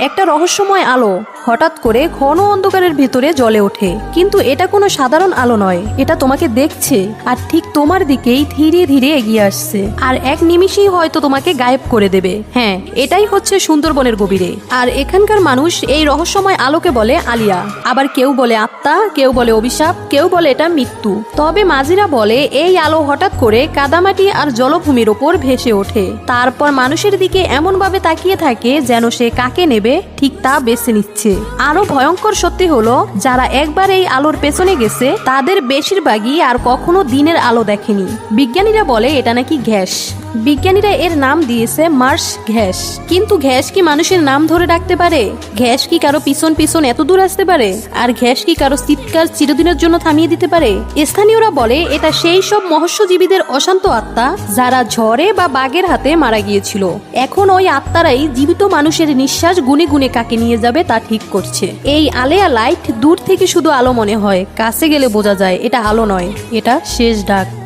একটা রহস্যময় আলো। হঠাৎ করে ঘন অন্ধকারের ভিতরে জ্বলে ওঠে। কিন্তু এটা কোনো সাধারণ আলো নয়। এটা তোমাকে দেখছে আর ঠিক তোমার দিকেই ধীরে ধীরে এগিয়ে আসছে। আর এক নিমিষেই হয়তো তোমাকে গায়েব করে দেবে। হ্যাঁ এটাই হচ্ছে সুন্দরবনের গভীরে। আর এখানকার মানুষ এই রহস্যময় আলোকে বলে আলিয়া। আবার কেউ বলে আত্মা, কেউ বলে অভিশাপ, কেউ বলে এটা মৃত্যু। তবে মাঝিরা বলে এই আলো হঠাৎ করে কাদামাটি আর জলভূমির ওপর ভেসে ওঠে। তারপর মানুষের দিকে এমনভাবে তাকিয়ে থাকে যেন সে কাকে নেবে, ঠিক তা বেছে নিচ্ছে। আরও ভয়ঙ্কর সত্যি হলো, যারা একবার এই আলোর পেছনে গেছে, তাদের বেশিরভাগই আর কখনো দিনের আলো দেখেনি। বিজ্ঞানীরা বলে এটা নাকি গ্যাস। বিজ্ঞানীরা এর নাম দিয়েছে মার্স ঘ্যাস। কিন্তু ঘ্যাস কি মানুষের নাম ধরে ডাকতে পারে? ঘ্যাস কি কারও পিছন পিছন এত দূর আসতে পারে? আর ঘ্যাস কি কারও চিৎকার চিরদিনের জন্য থামিয়ে দিতে পারে? স্থানীয়রা বলে, এটা সেই সব মহস্যজীবীদের অশান্ত আত্মা, যারা ঝড়ে বা বাঘের হাতে মারা গিয়েছিল। এখন ওই আত্মারাই জীবিত মানুষের নিঃশ্বাস গুনে গুনে কাকে নিয়ে যাবে তা ঠিক করছে। এই আলেয়া লাইট দূর থেকে শুধু আলো মনে হয়, কাছে গেলে বোঝা যায়, এটা আলো নয়, এটা শেষ ডাক।